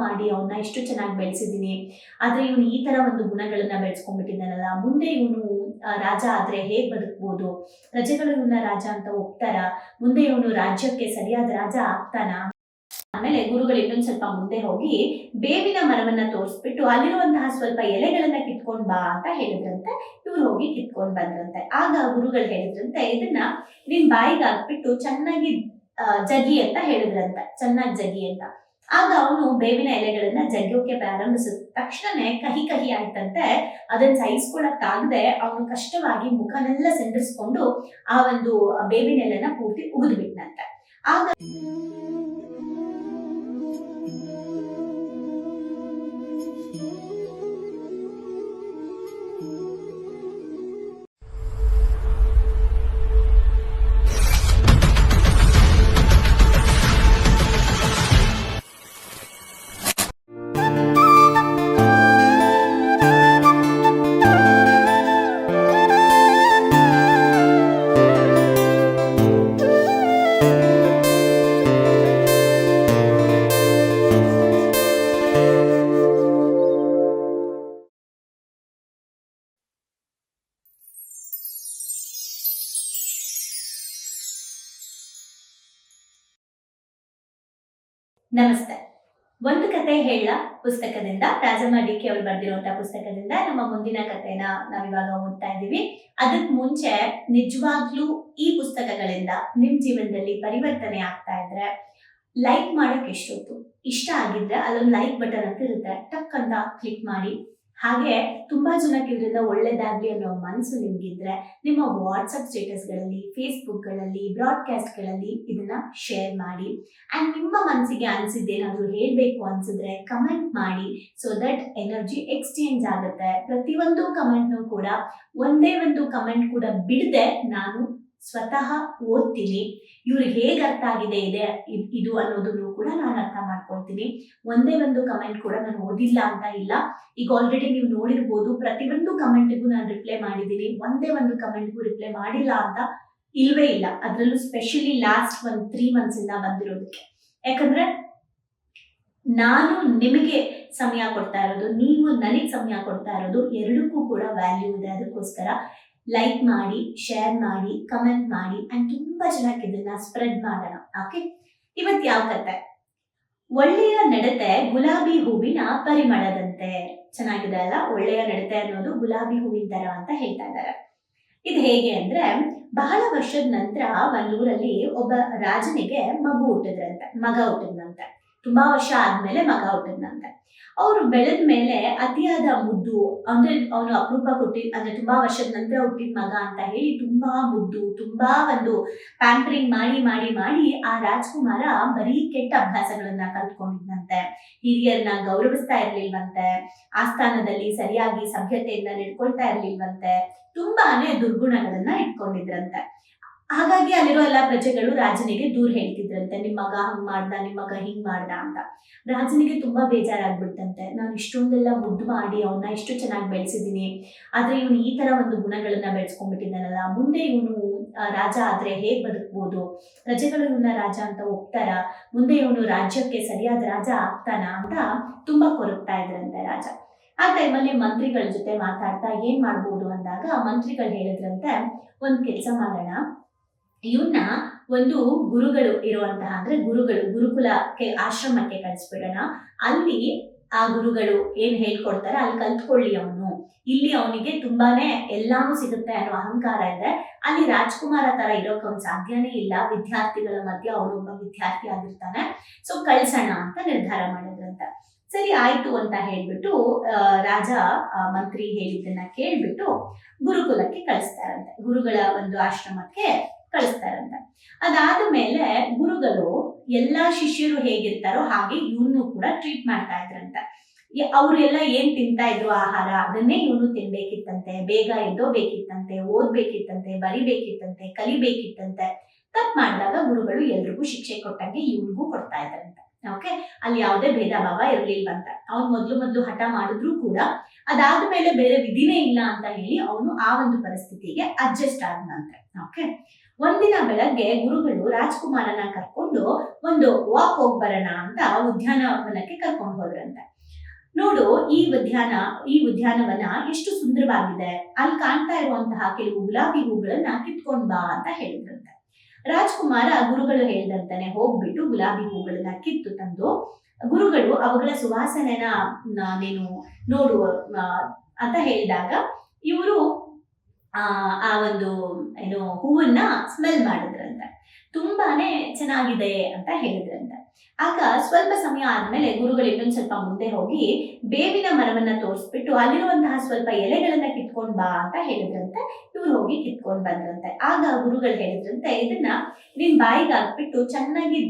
ಮಾಡಿ ಅವನ್ನ ಇಷ್ಟು ಚೆನ್ನಾಗಿ ಬೆಳೆಸಿದ್ದೀನಿ ಆದ್ರೆ ಇವನು ಈ ತರ ಒಂದು ಗುಣಗಳನ್ನ ಬೆಳೆಸ್ಕೊಂಡ್ಬಿಟ್ಟಿದ್ದಾನಲ್ಲ. ಮುಂದೆ ಇವನು ರಾಜ ಆದ್ರೆ ಹೇಗ್ ಬದುಕ್ಬೋದು? ಪ್ರಜೆಗಳು ಇವನ್ನ ರಾಜ ಅಂತ ಒಪ್ತಾರ? ಮುಂದೆ ಇವನು ರಾಜ್ಯಕ್ಕೆ ಸರಿಯಾದ ರಾಜ ಆಗ್ತಾನ? ಆಮೇಲೆ ಗುರುಗಳು ಇನ್ನೊಂದ್ ಸ್ವಲ್ಪ ಮುಂದೆ ಹೋಗಿ ಬೇವಿನ ಮರವನ್ನ ತೋರಿಸ್ಬಿಟ್ಟು ಅಲ್ಲಿರುವಂತಹ ಸ್ವಲ್ಪ ಎಲೆಗಳನ್ನ ಕಿತ್ಕೊಂಡ್ ಬಾ ಅಂತ ಹೇಳಿದ್ರಂತೆ. ಇವ್ರು ಹೋಗಿ ಕಿತ್ಕೊಂಡ್ ಬಂದ್ರಂತೆ. ಆಗ ಗುರುಗಳು ಹೇಳಿದ್ರಂತೆ, ಇದನ್ನ ನಿನ್ ಬಾಯಿಗೆ ಹಾಕ್ಬಿಟ್ಟು ಚೆನ್ನಾಗಿ ಜಗಿ ಅಂತ ಹೇಳಿದ್ರಂತೆ. ಚೆನ್ನಾಗಿ ಜಗಿ ಅಂತ. ಆಗ ಅವನು ಬೇವಿನ ಎಲೆಗಳನ್ನ ಜಗ್ಗೋಕೆ ಪ್ರಾರಂಭಿಸಿದ ತಕ್ಷಣನೇ ಕಹಿ ಕಹಿ ಆಯ್ತಂತೆ. ಅದನ್ನ ಸಹಿಸ್ಕೊಳಕ್ಕಾಗದೆ ಅವನು ಕಷ್ಟವಾಗಿ ಮುಖನೆಲ್ಲ ಸಿಂಡರಿಸ್ಕೊಂಡು ಆ ಒಂದು ಬೇವಿನ ಎಲೆನ ಪೂರ್ತಿ ಉಗಿದ್ಬಿಟ್ನಂತೆ. ಆಗ ನಮಸ್ತೆ. ಒಂದು ಕತೆ ಹೇಳ ಪುಸ್ತಕದಿಂದ, ರಾಜಮ್ಮ ಡಿ ಕೆ ಅವರು ಪುಸ್ತಕದಿಂದ ನಮ್ಮ ಮುಂದಿನ ಕಥೆನ ನಾವಿವಾಗ ಓದ್ತಾ ಇದ್ದೀವಿ. ಅದಕ್ ಮುಂಚೆ ನಿಜವಾಗ್ಲೂ ಈ ಪುಸ್ತಕಗಳಿಂದ ನಿಮ್ ಜೀವನದಲ್ಲಿ ಪರಿವರ್ತನೆ ಆಗ್ತಾ ಇದ್ರೆ ಲೈಕ್ ಮಾಡಕ್ ಎಷ್ಟೊತ್ತು ಇಷ್ಟ ಆಗಿದ್ರೆ ಅಲ್ಲೊಂದು ಲೈಕ್ ಬಟನ್ ಅಂತ ಇರುತ್ತೆ. ಟಕ್ ಅಂತ ಕ್ಲಿಕ್ ಮಾಡಿ ಹಾಗೆ ತುಂಬಾ ಜನಕ್ಕೆ ಇದರಿಂದ ಒಳ್ಳೇದಾಗ್ಲಿ ಅನ್ನೋ ಮನಸ್ಸು ನಿಮ್ಗಿದ್ರೆ ನಿಮ್ಮ ವಾಟ್ಸಪ್ ಸ್ಟೇಟಸ್ಗಳಲ್ಲಿ ಫೇಸ್ಬುಕ್ಗಳಲ್ಲಿ ಬ್ರಾಡ್ಕಾಸ್ಟ್ಗಳಲ್ಲಿ ಇದನ್ನ ಶೇರ್ ಮಾಡಿ. ಆ್ಯಂಡ್ ನಿಮ್ಮ ಮನಸ್ಸಿಗೆ ಅನಿಸಿದ್ದೇನಾದರೂ ಹೇಳಬೇಕು ಅನ್ಸಿದ್ರೆ ಕಮೆಂಟ್ ಮಾಡಿ. ಸೊ ದಟ್ ಎನರ್ಜಿ ಎಕ್ಸ್ಚೇಂಜ್ ಆಗುತ್ತೆ. ಪ್ರತಿಯೊಂದು ಕಮೆಂಟ್ನು ಕೂಡ ಒಂದೇ ಒಂದು ಕಮೆಂಟ್ ಕೂಡ ಬಿಡದೆ ನಾನು ಸ್ವತಃ ಓದ್ತೀನಿ. ಇವ್ರಿಗೆ ಹೇಗೆ ಅರ್ಥ ಆಗಿದೆ ಇದೆ, ಇದು ಅನ್ನೋದನ್ನು ಕೂಡ ನಾನು ಅರ್ಥ ಮಾಡ್ಕೊಳ್ತೀನಿ. ಒಂದೇ ಒಂದು ಕಮೆಂಟ್ ಕೂಡ ನಾನು ಓದಿಲ್ಲ ಅಂತ ಇಲ್ಲ. ಈಗ ಆಲ್ರೆಡಿ ನೀವು ನೋಡಿರ್ಬೋದು ಪ್ರತಿಯೊಂದು ಕಮೆಂಟ್ಗೂ ನಾನು ರಿಪ್ಲೈ ಮಾಡಿದ್ದೀನಿ. ಒಂದೇ ಒಂದು ಕಮೆಂಟ್ಗೂ ರಿಪ್ಲೈ ಮಾಡಿಲ್ಲ ಅಂತ ಇಲ್ವೇ ಇಲ್ಲ. ಅದರಲ್ಲೂ ಸ್ಪೆಷಲಿ ಲಾಸ್ಟ್ ಒಂದು ತ್ರೀ ಮಂತ್ಸ್ ಇಂದ ಬಂದಿರೋದಕ್ಕೆ. ಯಾಕಂದ್ರೆ ನಾನು ನಿಮಗೆ ಸಮಯ ಕೊಡ್ತಾ ಇರೋದು, ನೀವು ನನಗೆ ಸಮಯ ಕೊಡ್ತಾ ಇರೋದು, ಎರಡಕ್ಕೂ ಕೂಡ ವ್ಯಾಲ್ಯೂ ಇದೆ ಅದಕ್ಕೋಸ್ಕರ. ಲೈಕ್ ಮಾಡಿ ಶೇರ್ ಮಾಡಿ ಕಮೆಂಟ್ ಮಾಡಿ ಅಂಡ್ ತುಂಬಾ ಜನಕ್ಕೆ ಇದನ್ನ ಸ್ಪ್ರೆಡ್ ಮಾಡೋಣ ಓಕೆ ಇವತ್ತು ಯಾವ ಕತೆ? ಒಳ್ಳೆಯ ನಡತೆ ಗುಲಾಬಿ ಹೂವಿನ ಪರಿಮಳದಂತೆ. ಚೆನ್ನಾಗಿದೆ ಅಲ್ಲ? ಒಳ್ಳೆಯ ನಡತೆ ಅನ್ನೋದು ಗುಲಾಬಿ ಹೂವಿನ ತರ ಅಂತ ಹೇಳ್ತಾ ಇದ್ದಾರೆ ಇದು ಹೇಗೆ ಅಂದ್ರೆ, ಬಹಳ ವರ್ಷದ ನಂತರ ಒಂದೂರಲ್ಲಿ ಒಬ್ಬ ರಾಜನಿಗೆ ಮಗು ಹುಟ್ಟಿದ್ರಂತೆ, ಮಗ ಹುಟ್ಟಿದ್ನಂತೆ. ತುಂಬಾ ವರ್ಷ ಆದ್ಮೇಲೆ ಮಗ ಹುಟ್ಟಿದ್ನಂತೆ. ಅವರು ಬೆಳೆದ ಮೇಲೆ ಅತಿಯಾದ ಮುದ್ದು, ಅಂದ್ರೆ ಅವನು ಅಪರೂಪ ಕೊಟ್ಟಿ, ಅಂದ್ರೆ ತುಂಬಾ ವರ್ಷದ ನಂತರ ಹುಟ್ಟಿದ ಮಗ ಅಂತ ಹೇಳಿ ತುಂಬಾ ಮುದ್ದು, ತುಂಬಾ ಒಂದು ಪ್ಯಾಂಪರಿಂಗ್ ಮಾಡಿ ಮಾಡಿ ಮಾಡಿ ಆ ರಾಜ್ಕುಮಾರ ಬರೀ ಕೆಟ್ಟ ಅಭ್ಯಾಸಗಳನ್ನ ಕಲ್ತ್ಕೊಂಡಿದ್ನಂತೆ. ಹಿರಿಯರನ್ನ ಗೌರವಿಸ್ತಾ ಇರ್ಲಿಲ್ವಂತೆ, ಆಸ್ಥಾನದಲ್ಲಿ ಸರಿಯಾಗಿ ಸಭ್ಯತೆಯಿಂದ ನಡ್ಕೊಳ್ತಾ ಇರ್ಲಿಲ್ವಂತೆ, ತುಂಬಾನೇ ದುರ್ಗುಣಗಳನ್ನ ಇಟ್ಕೊಂಡಿದ್ರಂತೆ. ಹಾಗಾಗಿ ಅಲ್ಲಿರೋ ಎಲ್ಲ ಪ್ರಜೆಗಳು ರಾಜನಿಗೆ ದೂರ ಹೇಳ್ತಿದ್ರಂತೆ. ನಿಮ್ಮ ಮಗ ಹಂಗ್ ಮಾಡ್ದ ನಿಮ್ಮ ಮಗ ಹಿಂಗ್ ಮಾಡ್ದ ಅಂತ. ರಾಜನಿಗೆ ತುಂಬಾ ಬೇಜಾರಾಗ್ಬಿಡ್ತಂತೆ. ನಾನು ಇಷ್ಟೊಂದೆಲ್ಲ ಮುದ್ದು ಮಾಡಿ ಅವನ್ನ ಇಷ್ಟು ಚೆನ್ನಾಗಿ ಬೆಳೆಸಿದೀನಿ. ಆದ್ರೆ ಇವನು ಈ ತರ ಒಂದು ಗುಣಗಳನ್ನ ಬೆಳೆಸ್ಕೊಂಡ್ಬಿಟ್ಟಿದ್ದಾನಲ್ಲ. ಮುಂದೆ ಇವನು ರಾಜ ಆದ್ರೆ ಹೇಗ್ ಬದುಕ್ಬೋದು? ಪ್ರಜೆಗಳು ಇವನ್ನ ರಾಜ ಅಂತ ಒಪ್ತಾರ? ಮುಂದೆ ಇವನು ರಾಜ್ಯಕ್ಕೆ ಸರಿಯಾದ ರಾಜ ಆಗ್ತಾನ ಅಂತ ತುಂಬಾ ಕೊರಗ್ತಾ ಇದ್ರಂತೆ ರಾಜ. ಆ ಟೈಮಲ್ಲಿ ಮಂತ್ರಿಗಳ ಜೊತೆ ಮಾತಾಡ್ತಾ ಏನ್ ಮಾಡ್ಬೋದು ಅಂದಾಗ ಮಂತ್ರಿಗಳು ಹೇಳಿದ್ರಂತೆ, ಒಂದ್ ಕೆಲಸ ಮಾಡೋಣ. ಇವನ್ನ ಒಂದು ಗುರುಗಳು ಇರುವಂತಹ, ಅಂದ್ರೆ ಗುರುಗಳು ಗುರುಕುಲಕ್ಕೆ ಆಶ್ರಮಕ್ಕೆ ಕಳಿಸ್ಬಿಡೋಣ. ಅಲ್ಲಿ ಆ ಗುರುಗಳು ಏನ್ ಹೇಳ್ಕೊಡ್ತಾರೆ? ಅಲ್ಲಿ ಕಲ್ತ್ಕೊಳ್ಳಿ ಅವನು. ಇಲ್ಲಿ ಅವನಿಗೆ ತುಂಬಾನೇ ಎಲ್ಲಾನು ಸಿಗುತ್ತೆ ಅನ್ನೋ ಅಹಂಕಾರ ಇದೆ. ಅಲ್ಲಿ ರಾಜ್ಕುಮಾರ ತರ ಇರೋಕ್ ಅವ್ನ್ ಸಾಧ್ಯನೇ ಇಲ್ಲ. ವಿದ್ಯಾರ್ಥಿಗಳ ಮಧ್ಯೆ ಅವನೊಬ್ಬ ವಿದ್ಯಾರ್ಥಿ ಆಗಿರ್ತಾನೆ. ಸೊ ಕಳ್ಸೋಣ ಅಂತ ನಿರ್ಧಾರ ಮಾಡಿದ್ರಂತ. ಸರಿ, ಆಯ್ತು ಅಂತ ಹೇಳ್ಬಿಟ್ಟು ರಾಜ ಮಂತ್ರಿ ಹೇಳಿದ್ದನ್ನ ಕೇಳ್ಬಿಟ್ಟು ಗುರುಕುಲಕ್ಕೆ ಕಳಿಸ್ತಾರಂತೆ. ಗುರುಗಳ ಒಂದು ಆಶ್ರಮಕ್ಕೆ ಕಳಿಸ್ತಾರಂತೆ ಅದಾದ ಮೇಲೆ ಗುರುಗಳು ಎಲ್ಲಾ ಶಿಷ್ಯರು ಹೇಗಿರ್ತಾರೋ ಹಾಗೆ ಇವನು ಕೂಡ ಟ್ರೀಟ್ ಮಾಡ್ತಾ ಇದ್ರಂತೆ. ಅವ್ರೆಲ್ಲ ಏನ್ ತಿಂತಾ ಇದ್ರು ಆಹಾರ? ಅದನ್ನೇ ಇವನು ತಿನ್ಬೇಕಿತ್ತಂತೆ. ಬೇಗ ಎದ್ದೋಬೇಕಿತ್ತಂತೆ ಓದ್ಬೇಕಿತ್ತಂತೆ, ಬರಿಬೇಕಿತ್ತಂತೆ, ಕಲಿಬೇಕಿತ್ತಂತೆ. ತಪ್ಪು ಮಾಡಿದಾಗ ಗುರುಗಳು ಎಲ್ರಿಗೂ ಶಿಕ್ಷೆ ಕೊಟ್ಟಂಗೆ ಇವನಿಗೂ ಕೊಡ್ತಾ ಇದ್ರಂತೆ. ಓಕೆ ಅಲ್ಲಿ ಯಾವುದೇ ಭೇದ ಭಾವ ಇರ್ಲಿಲ್ವಂತ. ಅವ್ನು ಮೊದ್ಲು ಮೊದ್ಲು ಹಠ ಮಾಡಿದ್ರು ಕೂಡ ಅದಾದ ಮೇಲೆ ಬೇರೆ ವಿಧಿನೇ ಇಲ್ಲ ಅಂತ ಹೇಳಿ ಅವನು ಆ ಒಂದು ಪರಿಸ್ಥಿತಿಗೆ ಅಡ್ಜಸ್ಟ್ ಆದ್ನಂತೆ ಓಕೆ ಒಂದಿನ ಬೆಳಗ್ಗೆ ಗುರುಗಳು ರಾಜ್ಕುಮಾರನ ಕರ್ಕೊಂಡು ಒಂದು ವಾಕ್ ಹೋಗ್ ಬರೋಣ ಅಂತ ಉದ್ಯಾನವನಕ್ಕೆ ಕರ್ಕೊಂಡು ಹೋದ್ರಂತೆ. ನೋಡು, ಈ ಉದ್ಯಾನ, ಈ ಉದ್ಯಾನವನ ಎಷ್ಟು ಸುಂದರವಾಗಿದೆ. ಅಲ್ಲಿ ಕಾಣ್ತಾ ಇರುವಂತಹ ಕೆಲವು ಗುಲಾಬಿ ಹೂಗಳನ್ನ ಕಿತ್ಕೊಂಡ್ ಬಾ ಅಂತ ಹೇಳಿದ್ರಂತೆ. ರಾಜ್ಕುಮಾರ ಗುರುಗಳು ಹೇಳ್ದಂತಾನೆ ಹೋಗ್ಬಿಟ್ಟು ಗುಲಾಬಿ ಹೂಗಳನ್ನ ಕಿತ್ತು ತಂದು, ಗುರುಗಳು ಅವುಗಳ ಸುವಾಸನೆನ ನೀನು ನೋಡು ಅಂತ ಹೇಳಿದಾಗ ಇವರು ಆ ಒಂದು, ಏನು, ಹೂವನ್ನ ಸ್ಮೆಲ್ ಮಾಡಿದ್ರಂತೆ. ತುಂಬಾನೇ ಚೆನ್ನಾಗಿದೆ ಅಂತ ಹೇಳಿದ್ರಂತೆ. ಆಗ ಸ್ವಲ್ಪ ಸಮಯ ಆದ್ಮೇಲೆ ಗುರುಗಳು ಇನ್ನೊಂದ್ ಸ್ವಲ್ಪ ಮುಂದೆ ಹೋಗಿ ಬೇವಿನ ಮರವನ್ನ ತೋರಿಸ್ಬಿಟ್ಟು ಅಲ್ಲಿರುವಂತಹ ಸ್ವಲ್ಪ ಎಲೆಗಳನ್ನ ಕಿತ್ಕೊಂಡ್ ಬಾ ಅಂತ ಹೇಳಿದ್ರಂತೆ. ಇವ್ರು ಹೋಗಿ ಕಿತ್ಕೊಂಡ್ ಬಂದ್ರಂತೆ. ಆಗ ಗುರುಗಳು ಹೇಳಿದ್ರಂತೆ, ಇದನ್ನ ನಿನ್ ಬಾಯಿಗೆ ಹಾಕ್ಬಿಟ್ಟು ಚೆನ್ನಾಗಿ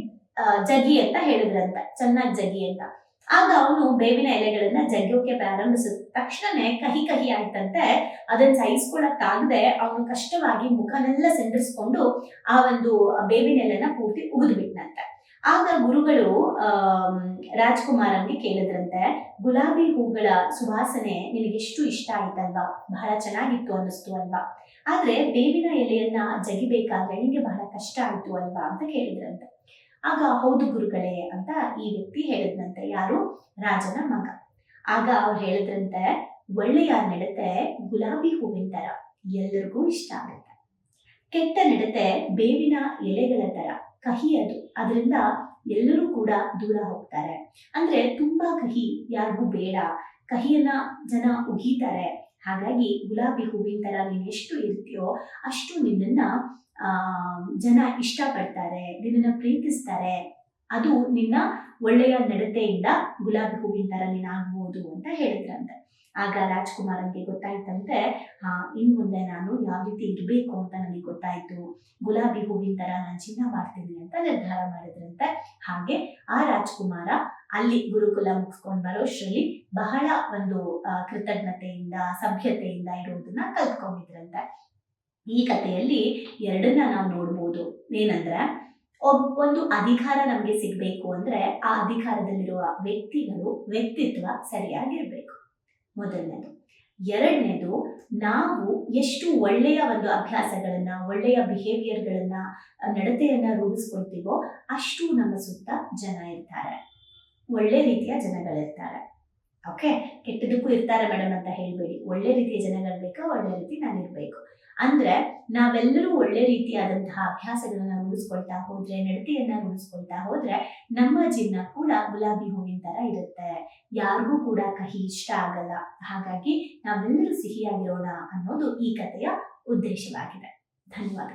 ಜಗಿ ಅಂತ ಹೇಳಿದ್ರಂತೆ. ಚೆನ್ನಾಗಿ ಜಗಿ ಅಂತ. ಆಗ ಅವನು ಬೇವಿನ ಎಲೆಗಳನ್ನ ಜಗ್ಗೋಕೆ ಪ್ರಾರಂಭಿಸಿದ ತಕ್ಷಣನೇ ಕಹಿ ಕಹಿ ಆಯ್ತಂತೆ. ಅದನ್ನ ಸಹಿಸ್ಕೊಳಕ್ಕಾಗದೆ ಅವನು ಕಷ್ಟವಾಗಿ ಮುಖನೆಲ್ಲ ಸಿಂಡರಿಸ್ಕೊಂಡು ಆ ಒಂದು ಬೇವಿನ ಎಲೆನ ಪೂರ್ತಿ ಉಗಿದ್ಬಿಟ್ನಂತೆ. ಆಗ ಗುರುಗಳು ಆಮ್, ರಾಜ್ಕುಮಾರನ್ಗೆ ಕೇಳಿದ್ರಂತೆ ಗುಲಾಬಿ ಹೂಗಳ ಸುವಾಸನೆ ನಿನಗೆಷ್ಟು ಇಷ್ಟ ಆಯ್ತಲ್ವಾ? ಬಹಳ ಚೆನ್ನಾಗಿತ್ತು ಅನ್ನಿಸ್ತು ಅಲ್ವಾ? ಆದ್ರೆ ಬೇವಿನ ಎಲೆಯನ್ನ ಜಗಿಬೇಕಾದ್ರೆ ನಿನಗೆ ಬಹಳ ಕಷ್ಟ ಆಯ್ತು ಅಲ್ವಾ? ಅಂತ ಕೇಳಿದ್ರಂತೆ. ಆಗ ಹೌದು ಗುರುಗಳೇ ಅಂತ ಈ ವ್ಯಕ್ತಿ ಹೇಳಿದ್ನಂತೆ. ಯಾರು? ರಾಜನ ಮಗ. ಆಗ ಅವ್ರು ಹೇಳಿದ್ರಂತೆ, ಒಳ್ಳೆಯ ನಡತೆ ಗುಲಾಬಿ ಹೂವಿನ ತರ, ಎಲ್ಲರಿಗೂ ಇಷ್ಟ ಆಗುತ್ತೆ. ಕೆಟ್ಟ ನಡತೆ ಬೇವಿನ ಎಲೆಗಳ ತರ, ಕಹಿ ಅದು. ಅದರಿಂದ ಎಲ್ಲರೂ ಕೂಡ ದೂರ ಹೋಗ್ತಾರೆ. ಅಂದ್ರೆ ತುಂಬಾ ಕಹಿ, ಯಾರಿಗೂ ಬೇಡ. ಕಹಿಯನ್ನ ಜನ ಉಗೀತಾರೆ. ಹಾಗಾಗಿ ಗುಲಾಬಿ ಹೂವಿನ ತರ ನೀನ್ ಎಷ್ಟು ಇರ್ತೀಯೋ ಅಷ್ಟು ನಿನ್ನನ್ನ ಜನ ಇಷ್ಟಪಡ್ತಾರೆ, ನಿನ್ನನ್ನು ಪ್ರೀತಿಸ್ತಾರೆ, ಅದು ನಿನ್ನ ಒಳ್ಳೆಯ ನಡತೆಯಿಂದ ಗುಲಾಬಿ ಹೂವಿನ ತರ ನೀನಾಗ್ಬೋದು ಅಂತ ಹೇಳಿದ್ರಂತೆ. ಆಗ ರಾಜ್ಕುಮಾರನ್ಗೆ ಗೊತ್ತಾಯ್ತಂತೆ ಹಾ ಇನ್ ಮುಂದೆ ನಾನು ಯಾವ ರೀತಿ ಇರ್ಬೇಕು ಅಂತ ನನಗೆ ಗೊತ್ತಾಯ್ತು. ಗುಲಾಬಿ ಹೂವಿನ ತರ ನಾನು ಚಿನ್ನ ಮಾಡ್ತೀನಿ ಅಂತ ನಿರ್ಧಾರ ಮಾಡಿದ್ರಂತೆ. ಹಾಗೆ ಆ ರಾಜ್ಕುಮಾರ ಅಲ್ಲಿ ಗುರುಕುಲ ಮುಗಿಸ್ಕೊಂಡ್ ಬರೋಷ್ಟ್ರಲ್ಲಿ ಬಹಳ ಒಂದು ಕೃತಜ್ಞತೆಯಿಂದ, ಸಭ್ಯತೆಯಿಂದ ಇರೋದನ್ನ ಕಲ್ತ್ಕೊಂಡಿದ್ರಂತೆ. ಈ ಕಥೆಯಲ್ಲಿ ಎರಡನ್ನ ನಾವು ನೋಡ್ಬೋದು. ಏನಂದ್ರೆ, ಒಬ್, ಒಂದು ಅಧಿಕಾರ ನಮಗೆ ಸಿಗ್ಬೇಕು ಅಂದ್ರೆ ಆ ಅಧಿಕಾರದಲ್ಲಿರುವ ವ್ಯಕ್ತಿಗಳು ವ್ಯಕ್ತಿತ್ವ ಸರಿಯಾಗಿರ್ಬೇಕು. ಮೊದಲನೇದು. ಎರಡನೇದು, ನಾವು ಎಷ್ಟು ಒಳ್ಳೆಯ ಒಂದು ಅಭ್ಯಾಸಗಳನ್ನ, ಒಳ್ಳೆಯ ಬಿಹೇವಿಯರ್ಗಳನ್ನ ನಡತೆಯನ್ನ ರೂಢಿಸ್ಕೊಳ್ತೀವೋ ಅಷ್ಟು ನಮ್ಮ ಸುತ್ತ ಜನ ಇರ್ತಾರೆ. ಒಳ್ಳೆ ರೀತಿಯ ಜನಗಳಿರ್ತಾರೆ. ಓಕೆ? ಕೆಟ್ಟದಕ್ಕೂ ಇರ್ತಾರೆ ಮೇಡಮ್ ಅಂತ ಹೇಳ್ಬೇಡಿ. ಒಳ್ಳೆ ರೀತಿಯ ಜನಗಳಿರ್ಬೇಕು? ಬೇಕಾ ಒಳ್ಳೆ ರೀತಿ ನಾನು ಇರ್ಬೇಕು ಅಂದ್ರೆ ನಾವೆಲ್ಲರೂ ಒಳ್ಳೆ ರೀತಿಯಾದಂತಹ ಅಭ್ಯಾಸಗಳನ್ನ ರೂಢಿಸ್ಕೊಳ್ತಾ ಹೋದ್ರೆ, ನಡತೆಯನ್ನ ರೂಢಿಸ್ಕೊಳ್ತಾ ಹೋದ್ರೆ ನಮ್ಮ ಜೀವನ ಕೂಡ ಗುಲಾಬಿ ಹೂವಿನ ತರ ಇರುತ್ತೆ. ಯಾರಿಗೂ ಕೂಡ ಕಹಿ ಇಷ್ಟ ಆಗಲ್ಲ. ಹಾಗಾಗಿ ನಾವೆಲ್ಲರೂ ಸಿಹಿಯಾಗಿರೋಣ ಅನ್ನೋದು ಈ ಕಥೆಯ ಉದ್ದೇಶವಾಗಿದೆ. ಧನ್ಯವಾದಗಳು.